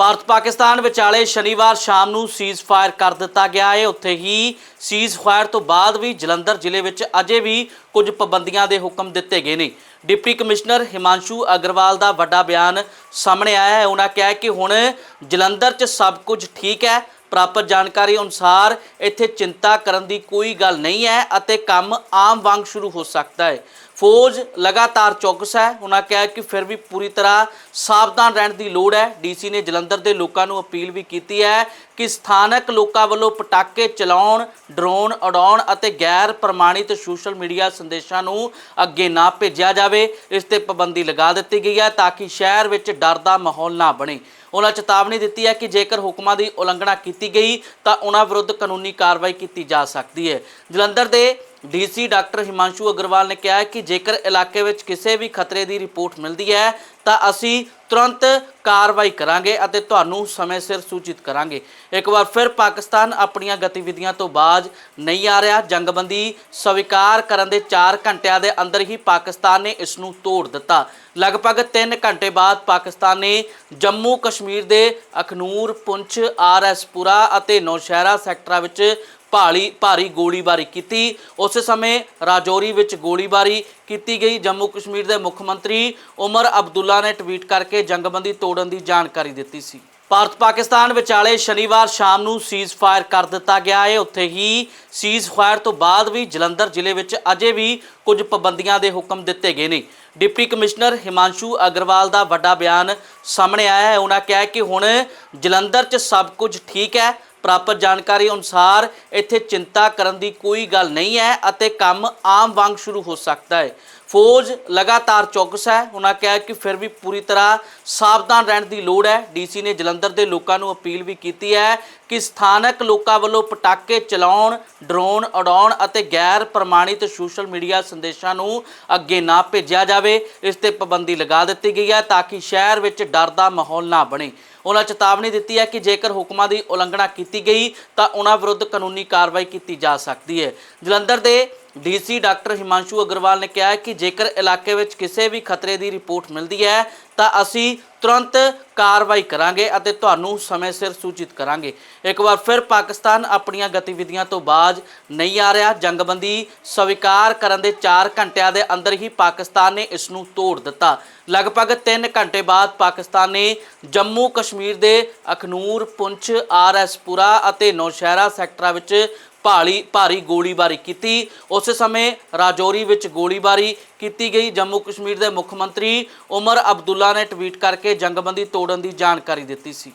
ਭਾਰਤ ਪਾਕਿਸਤਾਨ ਵਿਚਾਲੇ ਸ਼ਨੀਵਾਰ ਸ਼ਾਮ ਨੂੰ ਸੀਜ਼ਫਾਇਰ ਕਰ ਦਿੱਤਾ ਗਿਆ ਹੈ। ਉੱਥੇ ਹੀ ਸੀਜ਼ਫਾਇਰ ਤੋਂ ਬਾਅਦ ਵੀ ਜਲੰਧਰ ਜ਼ਿਲ੍ਹੇ ਵਿੱਚ ਅਜੇ ਵੀ ਕੁਝ ਪਾਬੰਦੀਆਂ ਦੇ ਹੁਕਮ ਦਿੱਤੇ ਗਏ ਨੇ। ਡਿਪਟੀ ਕਮਿਸ਼ਨਰ ਹਿਮਾਂਸ਼ੂ ਅਗਰਵਾਲ ਦਾ ਵੱਡਾ ਬਿਆਨ ਸਾਹਮਣੇ ਆਇਆ ਹੈ। ਉਹਨਾਂ ਕਿਹਾ ਕਿ ਹੁਣ ਜਲੰਧਰ 'ਚ ਸਭ ਕੁਝ ਠੀਕ ਹੈ। ਪ੍ਰਾਪਤ ਜਾਣਕਾਰੀ ਅਨੁਸਾਰ ਇੱਥੇ ਚਿੰਤਾ ਕਰਨ ਦੀ ਕੋਈ ਗੱਲ ਨਹੀਂ ਹੈ ਅਤੇ ਕੰਮ ਆਮ ਵਾਂਗ ਸ਼ੁਰੂ ਹੋ ਸਕਦਾ ਹੈ। ਫੌਜ ਲਗਾਤਾਰ ਚੌਕਸ ਹੈ। ਉਹਨਾਂ ਕਿਹਾ ਕਿ ਫਿਰ ਵੀ ਪੂਰੀ ਤਰ੍ਹਾਂ ਸਾਵਧਾਨ ਰਹਿਣ ਦੀ ਲੋੜ ਹੈ। ਡੀਸੀ ਨੇ ਜਲੰਧਰ ਦੇ ਲੋਕਾਂ ਨੂੰ ਅਪੀਲ ਵੀ ਕੀਤੀ ਹੈ ਕਿ ਸਥਾਨਕ ਲੋਕਾਂ ਵੱਲੋਂ ਪਟਾਕੇ ਚਲਾਉਣ, ਡਰੋਨ ਉਡਾਉਣ ਅਤੇ ਗੈਰ ਪ੍ਰਮਾਣਿਤ ਸੋਸ਼ਲ ਮੀਡੀਆ ਸੰਦੇਸ਼ਾਂ ਨੂੰ ਅੱਗੇ ਨਾ ਭੇਜਿਆ ਜਾਵੇ। ਇਸ ਤੇ ਪਾਬੰਦੀ ਲਗਾ ਦਿੱਤੀ ਗਈ ਹੈ ਤਾਂ ਕਿ ਸ਼ਹਿਰ ਵਿੱਚ ਡਰ ਦਾ ਮਾਹੌਲ ਨਾ ਬਣੇ। ਉਹਨਾਂ ਚੇਤਾਵਨੀ ਦਿੱਤੀ ਹੈ ਕਿ ਜੇਕਰ ਹੁਕਮਾਂ ਦੀ ਉਲੰਘਣਾ ਕੀਤੀ ਗਈ, ਤਾਂ ਉਹਨਾਂ ਵਿਰੁੱਧ ਕਾਨੂੰਨੀ ਕਾਰਵਾਈ ਕੀਤੀ ਜਾ ਸਕਦੀ ਹੈ। ਜਲੰਧਰ ਦੇ ਡੀਸੀ ਡਾਕਟਰ ਹਿਮਾਂਸ਼ੂ ਅਗਰਵਾਲ ਨੇ ਕਿਹਾ ਹੈ ਕਿ ਜੇਕਰ ਇਲਾਕੇ ਵਿੱਚ ਕਿਸੇ ਵੀ ਖਤਰੇ ਦੀ ਰਿਪੋਰਟ ਮਿਲਦੀ ਹੈ, ਤਾਂ ਅਸੀਂ ਤੁਰੰਤ ਕਾਰਵਾਈ ਕਰਾਂਗੇ ਅਤੇ ਤੁਹਾਨੂੰ ਸਮੇਂ ਸਿਰ ਸੂਚਿਤ ਕਰਾਂਗੇ। ਇੱਕ ਵਾਰ ਫਿਰ ਪਾਕਿਸਤਾਨ ਆਪਣੀਆਂ ਗਤੀਵਿਧੀਆਂ ਤੋਂ ਬਾਜ਼ ਨਹੀਂ ਆ ਰਿਹਾ। ਜੰਗਬੰਦੀ ਸਵੀਕਾਰ ਕਰਨ ਦੇ 4 ਘੰਟਿਆਂ ਦੇ ਅੰਦਰ ਹੀ ਪਾਕਿਸਤਾਨ ਨੇ ਇਸ ਨੂੰ ਤੋੜ ਦਿੱਤਾ। ਲਗਭਗ 3 ਘੰਟੇ ਬਾਅਦ ਪਾਕਿਸਤਾਨ ਨੇ ਜੰਮੂ ਕਸ਼ਮੀਰ ਦੇ ਅਖਨੂਰ, ਪੁੰਛ ਆਰਐਸਪੁਰਾ ਅਤੇ ਨੌਸ਼ਹਿਰਾ ਸੈਕਟਰਾਂ ਵਿੱਚ ਭਾਲੀ ਭਾਰੀ ਗੋਲੀਬਾਰੀ ਕੀਤੀ। ਉਸੇ ਸਮੇਂ ਰਾਜੌਰੀ ਵਿੱਚ ਗੋਲੀਬਾਰੀ ਕੀਤੀ ਗਈ। ਜੰਮੂ ਕਸ਼ਮੀਰ ਦੇ ਮੁੱਖ ਮੰਤਰੀ ਉਮਰ ਅਬਦੁੱਲਾ ਨੇ ਟਵੀਟ ਕਰਕੇ ਜੰਗਬੰਦੀ ਤੋੜਨ ਦੀ ਜਾਣਕਾਰੀ ਦਿੱਤੀ ਸੀ। ਭਾਰਤ ਪਾਕਿਸਤਾਨ ਵਿਚਾਲੇ ਸ਼ਨੀਵਾਰ ਸ਼ਾਮ ਨੂੰ ਸੀਜ਼ਫਾਇਰ ਕਰ ਦਿੱਤਾ ਗਿਆ ਹੈ। ਉੱਥੇ ਹੀ ਸੀਜ਼ਫਾਇਰ ਤੋਂ ਬਾਅਦ ਵੀ ਜਲੰਧਰ ਜ਼ਿਲ੍ਹੇ ਵਿੱਚ ਅਜੇ ਵੀ ਕੁਝ ਪਾਬੰਦੀਆਂ ਦੇ ਹੁਕਮ ਦਿੱਤੇ ਗਏ ਨੇ। ਡਿਪਟੀ ਕਮਿਸ਼ਨਰ ਹਿਮਾਂਸ਼ੂ ਅਗਰਵਾਲ ਦਾ ਵੱਡਾ ਬਿਆਨ ਸਾਹਮਣੇ ਆਇਆ ਹੈ। ਉਹਨਾਂ ਕਿਹਾ ਕਿ ਹੁਣ ਜਲੰਧਰ 'ਚ ਸਭ ਕੁਝ ਠੀਕ ਹੈ। ਪ੍ਰਾਪਤ ਜਾਣਕਾਰੀ ਅਨੁਸਾਰ ਇੱਥੇ ਚਿੰਤਾ ਕਰਨ ਦੀ ਕੋਈ ਗੱਲ ਨਹੀਂ ਹੈ ਅਤੇ ਕੰਮ ਆਮ ਵਾਂਗ ਸ਼ੁਰੂ ਹੋ ਸਕਦਾ ਹੈ। ਫੌਜ ਲਗਾਤਾਰ ਚੌਕਸ ਹੈ। ਉਹਨਾਂ ਕਿਹਾ ਕਿ ਫਿਰ ਵੀ ਪੂਰੀ ਤਰ੍ਹਾਂ ਸਾਵਧਾਨ ਰਹਿਣ ਦੀ ਲੋੜ ਹੈ। ਡੀਸੀ ਨੇ ਜਲੰਧਰ ਦੇ ਲੋਕਾਂ ਨੂੰ ਅਪੀਲ ਵੀ ਕੀਤੀ ਹੈ ਕਿ ਸਥਾਨਕ ਲੋਕਾਂ ਵੱਲੋਂ ਪਟਾਕੇ ਚਲਾਉਣ, ਡਰੋਨ ਉਡਾਉਣ ਅਤੇ ਗੈਰ ਪ੍ਰਮਾਣਿਤ ਸੋਸ਼ਲ ਮੀਡੀਆ ਸੰਦੇਸ਼ਾਂ ਨੂੰ ਅੱਗੇ ਨਾ ਭੇਜਿਆ ਜਾਵੇ। ਇਸ ਤੇ ਪਾਬੰਦੀ ਲਗਾ ਦਿੱਤੀ ਗਈ ਹੈ ਤਾਂ ਕਿ ਸ਼ਹਿਰ ਵਿੱਚ ਡਰ ਦਾ ਮਾਹੌਲ ਨਾ ਬਣੇ। ਉਹਨਾਂ ਚੇਤਾਵਨੀ ਦਿੱਤੀ ਹੈ ਕਿ ਜੇਕਰ ਹੁਕਮਾਂ ਦੀ ਉਲੰਘਣਾ ਕੀਤੀ ਗਈ ਤਾਂ ਉਹਨਾਂ ਵਿਰੁੱਧ ਕਾਨੂੰਨੀ ਕਾਰਵਾਈ ਕੀਤੀ ਜਾ ਸਕਦੀ ਹੈ। ਜਲੰਧਰ ਦੇ ਡੀਸੀ ਡਾਕਟਰ ਹਿਮਾਂਸ਼ੂ ਅਗਰਵਾਲ ਨੇ ਕਿਹਾ ਹੈ ਕਿ ਜੇਕਰ ਇਲਾਕੇ ਵਿੱਚ ਕਿਸੇ ਵੀ ਖਤਰੇ ਦੀ ਰਿਪੋਰਟ ਮਿਲਦੀ ਹੈ, ਤਾਂ ਅਸੀਂ ਤੁਰੰਤ ਕਾਰਵਾਈ ਕਰਾਂਗੇ ਅਤੇ ਤੁਹਾਨੂੰ ਸਮੇਂ ਸਿਰ ਸੂਚਿਤ ਕਰਾਂਗੇ। ਇੱਕ ਵਾਰ ਫਿਰ ਪਾਕਿਸਤਾਨ ਆਪਣੀਆਂ ਗਤੀਵਿਧੀਆਂ ਤੋਂ ਬਾਜ਼ ਨਹੀਂ ਆ ਰਿਹਾ। ਜੰਗਬੰਦੀ ਸਵੀਕਾਰ ਕਰਨ ਦੇ 4 ਘੰਟਿਆਂ ਦੇ ਅੰਦਰ ਹੀ ਪਾਕਿਸਤਾਨ ਨੇ ਇਸ ਨੂੰ ਤੋੜ ਦਿੱਤਾ। ਲਗਭਗ 3 ਘੰਟੇ ਬਾਅਦ ਪਾਕਿਸਤਾਨ ਨੇ ਜੰਮੂ ਕਸ਼ਮੀਰ ਦੇ ਅਖਨੂਰ, ਪੁੰਛ ਆਰਐਸਪੁਰਾ ਅਤੇ ਨੌਸ਼ਹਿਰਾ ਸੈਕਟਰਾਂ ਵਿੱਚ ਭਾਲੀ ਭਾਰੀ ਗੋਲੀਬਾਰੀ ਕੀਤੀ। ਉਸੇ ਸਮੇਂ ਰਾਜੌਰੀ ਵਿੱਚ ਗੋਲੀਬਾਰੀ ਕੀਤੀ ਗਈ। ਜੰਮੂ ਕਸ਼ਮੀਰ ਦੇ ਮੁੱਖ ਮੰਤਰੀ ਉਮਰ ਅਬਦੁੱਲਾ ਨੇ ਟਵੀਟ ਕਰਕੇ ਜੰਗਬੰਦੀ ਤੋੜਨ ਦੀ ਜਾਣਕਾਰੀ ਦਿੱਤੀ ਸੀ।